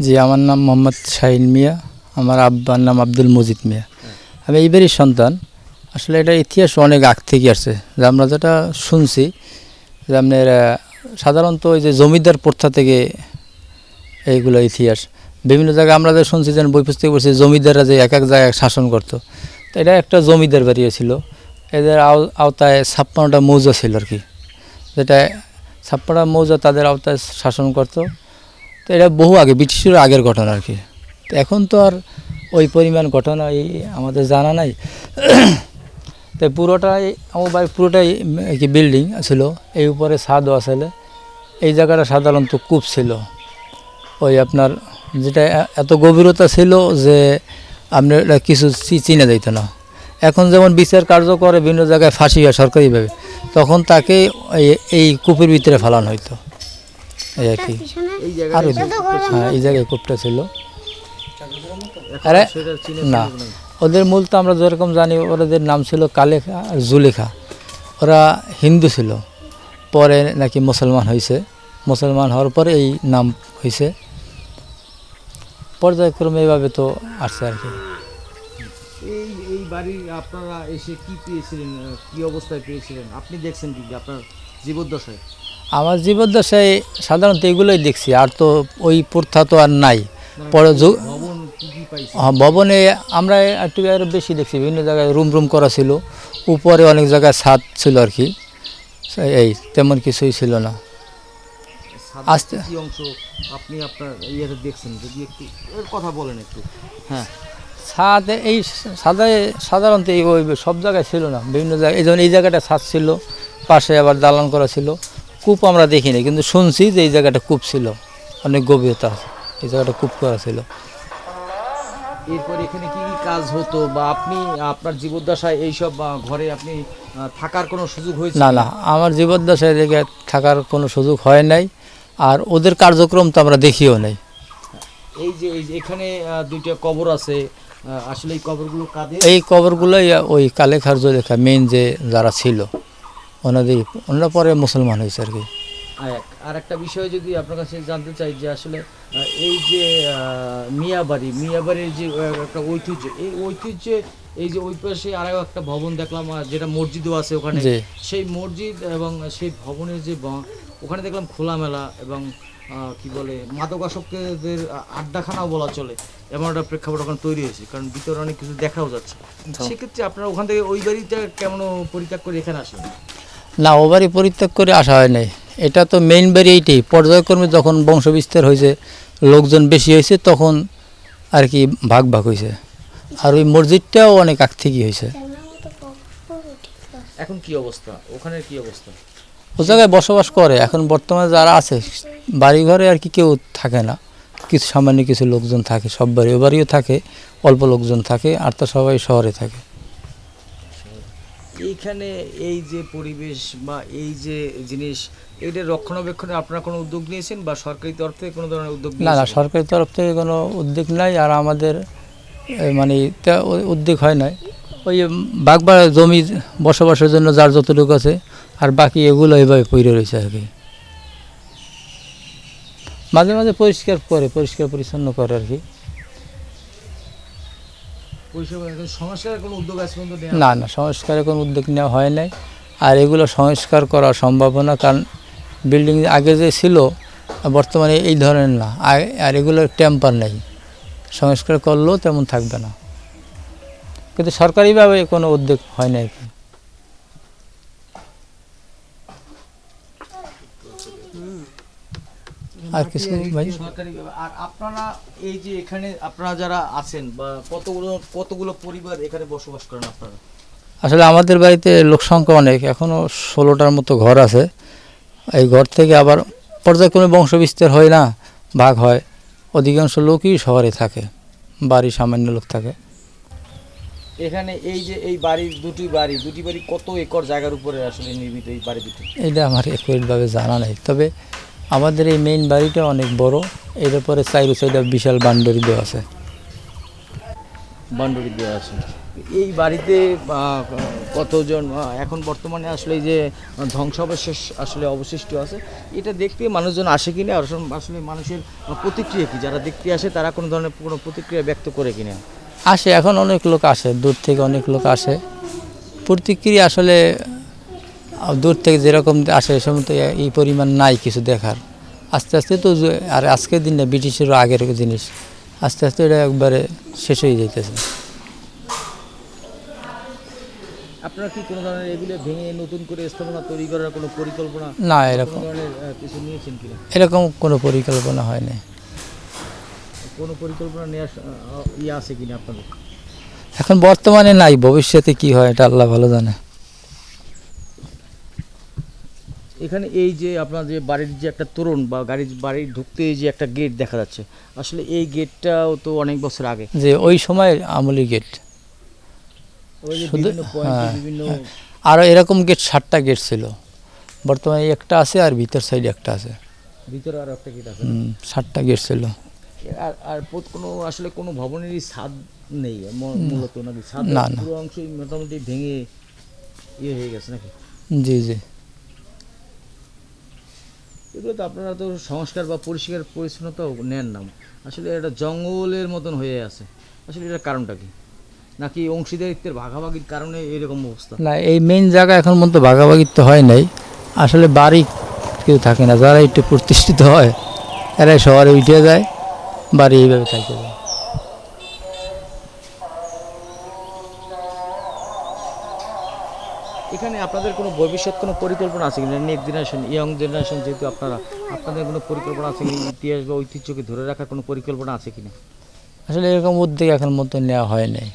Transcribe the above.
জি আমার নাম মোহাম্মদ শাহিন মিয়া, আমার আব্বার নাম আব্দুল মজিদ মিয়া। আমি এইবারই সন্তান। আসলে এটা ইতিহাস অনেক আগ থেকে আসছে। যে আমরা যেটা শুনছি, যে আপনার সাধারণত ওই যে জমিদার প্রথা থেকে এইগুলো ইতিহাস। বিভিন্ন জায়গায় আমরা যে শুনছি যেন বই পুস্তকে পড়ছি, জমিদাররা যে এক এক জায়গায় শাসন করতো। তো এটা একটা জমিদার বাড়িও ছিল। এদের আও- আওতায় ছাপ্পান্নটা মৌজা ছিল আর কি। যেটা ছাপ্পান্নটা মৌজা তাদের আওতায় শাসন করতো। তো এটা বহু আগে, ব্রিটিশের আগের ঘটনা আর কি। তো এখন তো আর ওই পরিমাণ ঘটনা এই আমাদের জানা নাই। তো পুরোটাই আমার বাড়ি পুরোটাই কি বিল্ডিং ছিল, এই উপরে ছাদও আসলে এই জায়গাটা সাধারণত কূপ ছিল। ওই আপনার যেটা এত গভীরতা ছিল যে আপনার কিছু চিনে যেত না। এখন যেমন বিচার কার্য করে, বিভিন্ন জায়গায় ফাঁসি হয় সরকারিভাবে, তখন তাকে এই কূপের ভিতরে ফেলানো হইতো। এই আর কি আর জায়গায় হ্যাঁ এই জায়গায় কূপটা ছিল। আরে, না। ওদের মূল তো আমরা যেরকম জানি ওদের নাম ছিল কালেখা আর জুলেখা। ওরা হিন্দু ছিল। পরে নাকি মুসলমান হয়েছে মুসলমান হওয়ার পরে এই নাম হয়েছে পর্যায়ক্রমে এইভাবে তো আসছে আর কি। এই এই বাড়ি আপনারা এসে কি পেয়েছিলেন? কি অবস্থায় পেয়েছিলেন? আপনি দেখছেন কি আপনার জীবদ্দশায়? আমার জীবদ্দশায় সাধারণত এগুলোই দেখছি আর তো ওই প্রথা তো আর নাই। পরে ভবন হ্যাঁ, ভবনে আমরা একটু আরও বেশি দেখছি বিভিন্ন জায়গায় রুম রুম করা ছিল উপরে অনেক জায়গায় ছাদ ছিল আর কি। এই তেমন কিছুই ছিল না। আস্তে- অংশ আপনি আপনার ইয়েতে দেখছেন? যদি একটু কথা বলেন একটু। হ্যাঁ ছাদ এই সাদায় সাধারণত এই ওই সব জায়গায় ছিল না বিভিন্ন জায়গায় এই যেমন এই জায়গাটা ছাদ ছিল পাশে আবার দালান করা ছিল। কূপ আমরা দেখিনি কিন্তু শুনছি যে এই জায়গাটা কূপ ছিল। অনেক গভীরতা আছে। এই জায়গাটা কূপ করা ছিল। এরপর এখানে কি কি কাজ হতো বা আপনি আপনার জীবদ্দশায় এইসব ঘরে আপনি থাকার কোনো সুযোগ হয়েছে না না আমার জীবদ্দশায় জায়গায় থাকার কোনো সুযোগ হয় নাই আর ওদের কার্যক্রম তো আমরা দেখিও নাই। এই যে এই এখানে দুইটা কবর আছে আসলে এই কবরগুলো কাদের? এই কবরগুলোই ওই কালেখার লেখা মেন যে যারা ছিল। ওনাদের ওনারা পরে মুসলমান হয়েছে আর কি। আর এক- আর একটা বিষয় যদি আপনার কাছে জানতে চাই যে আসলে এই যে মিয়াবাড়ি মিয়াবাড়ির যে একটা ঐতিহ্য এই ঐতিহ্যে এই যে ওই পাশে আরও একটা ভবন দেখলাম যেটা মসজিদও আছে ওখানে। সেই মসজিদ এবং সেই ভবনের যে ওখানে দেখলাম খোলামেলা এবং কি বলে মাদকাসক্তদের আড্ডাখানাও বলা চলে। এমন একটা প্রেক্ষাপট ওখানে তৈরি হয়েছে কারণ ভিতরে অনেক কিছু দেখাও যাচ্ছে। সেক্ষেত্রে আপনারা ওখান থেকে ওই বাড়িটা কেমন পরিত্যাগ করে এখানে আসেন না ও বাড়ি পরিত্যাগ করে আসা হয় নাই। এটা তো মেইন বাড়ি এইটাই পর্যায়ক্রমে যখন বংশ বিস্তার হয়েছে লোকজন বেশি হয়েছে তখন আর কি ভাগ ভাগ হয়েছে। আর ওই মসজিদটাও অনেক আগ থেকেই হয়েছে। এখন কি অবস্থা? ওখানের কি অবস্থা? ও জায়গায় বসবাস করে। এখন বর্তমানে যারা আছে বাড়ি ঘরে আর কি কেউ থাকে না। কিছু সামান্য কিছু লোকজন থাকে সব বাড়ি ও বাড়িও থাকে অল্প লোকজন থাকে আর তো সবাই শহরে থাকে। এইখানে এই যে পরিবেশ বা এই যে জিনিস এটা রক্ষণাবেক্ষণে আপনারা কোনো উদ্যোগ নিয়েছেন বা সরকারি তরফ থেকে কোনো ধরনের উদ্যোগ না না সরকারি তরফ থেকে কোনো উদ্যোগ নাই আর আমাদের মানে তা- উদ্যোগ হয় নাই। ওই বাগবা জমি বসবাসের জন্য যার যতটুকু আছে আর বাকি এগুলো এইভাবে পড়ে রয়েছে আর কি। মাঝে মাঝে পরিষ্কার করে পরিষ্কার পরিচ্ছন্ন করে আর কি। না না সংস্কারের কোনো উদ্যোগ নেওয়া হয় নাই। আর এগুলো সংস্কার করা সম্ভাবনা কারণ বিল্ডিং আগে যে ছিল বর্তমানে এই ধরনের না। আর- এগুলো টেম্পার নেই। সংস্কার করলেও তেমন থাকবে না। কিন্তু সরকারিভাবে কোনো উদ্যোগ হয় না আর কিছু ভাই? আর আপনারা এই যে এখানে আপনারা যারা আছেন বা কতগুলো কতগুলো পরিবার এখানে বসবাস করেন আপনারা? আসলে আমাদের বাড়িতে লোক সংখ্যা অনেক। এখনও ষোলোটার মতো ঘর আছে। এই ঘর থেকে আবার পর্যায়ক্রমে বংশ বিস্তার হয় না ভাগ হয়। অধিকাংশ লোকই শহরে থাকে বাড়ি সামান্য লোক থাকে। এখানে এই যে এই বাড়ির দুটি বাড়ি দুটি বাড়ি কত একর জায়গার উপরে আসলে নির্মিত এই বাড়ি দুটি এটা আমার একুরেটভাবে জানা নেই। তবে আমাদের এই মেইন বাড়িটা অনেক বড়। এর পরে সাইডে সাইডে বিশাল বান্ডরি দেওয়া আছে। বান্ডুরি দেওয়া আছে। এই বাড়িতে কতজন এখন বর্তমানে আসলে যে ধ্বংসাবশেষ আসলে অবশিষ্ট আছে। এটা দেখতে মানুষজন আসে কিনা আর আসলে- মানুষের প্রতিক্রিয়া কি? যারা দেখতে আসে তারা কোনো ধরনের কোনো প্রতিক্রিয়া ব্যক্ত করে কিনা? আসে এখন অনেক লোক আসে দূর থেকে অনেক লোক আসে। প্রতিক্রিয়া আসলে দূর থেকে যেরকম আসে সে মতো এ- এই পরিমাণ নাই কিছু দেখার। আস্তে আস্তে তো আর আজকের দিন না ব্রিটিশেরও আগের জিনিস। আস্তে আস্তে এটা একবারে শেষ হয়ে যাইতেছে। আপনারা কি কোনো ধরনের এগুলো ভেঙে নতুন করে স্থাপনা তৈরি করার কোনো পরিকল্পনা না এরকম কিছু নিয়েছেন কিনা? এরকম কোনো পরিকল্পনা হয়নি। কোনো পরিকল্পনা নেওয়ার ইয়ে আছে কিনা আপনাদের? এখন বর্তমানে নাই ভবিষ্যতে কি হয় এটা আল্লাহ ভালো জানে। এখানে এই যে আপনার যে বাড়ির যে একটা তোরণ বা গাড়ির বাড়ির ঢুকতে যে একটা গেট দেখা যাচ্ছে আসলে এই গেটটাও তো অনেক বছর আগে। যে ওই সময় আমলি গেট হ্যাঁ, বিভিন্ন আরও এরকম গেট সাতটা গেট ছিল। বর্তমানে একটা আছে আর ভিতর সাইডে একটা আছে। ভিতরে আর একটা গেট আছে। সাতটা গেট ছিল। আর আর কোনো আসলে কোনো ভবনেরই ছাদ নেই মূলত নাকি? না। পুরো অংশই মোটামুটি ভেঙে ইয়ে হয়ে গেছে নাকি? জি জি। এগুলো তো আপনারা তো সংস্কার বা পরিষ্কার পরিচ্ছন্নতা নেন না। আসলে এটা জঙ্গলের মতন হয়ে আছে। আসলে এটার কারণটা কি? নাকি অংশীদারিত্বের ভাগাভাগির কারণে এরকম অবস্থা? না, এই মেন জায়গা এখন পর্যন্ত ভাগাভাগির তো হয় নাই। আসলে বাড়ি কেউ থাকে না। যারা একটু প্রতিষ্ঠিত হয়, এরাই শহরে উঠে যায়, বাড়ি এইভাবে থাকে। যায় এখানে আপনাদের কোনো ভবিষ্যৎ কোনো পরিকল্পনা আছে কিনা? নেক্সট জেনারেশন, ইয়ং জেনারেশন যেহেতু আপনারা, আপনাদের কোনো পরিকল্পনা আছে কিনা? ইতিহাস বা ঐতিহ্যকে ধরে রাখার কোনো পরিকল্পনা আছে কিনা? আসলে এরকম উদ্যোগ এখন মতো নেওয়া হয় নাই।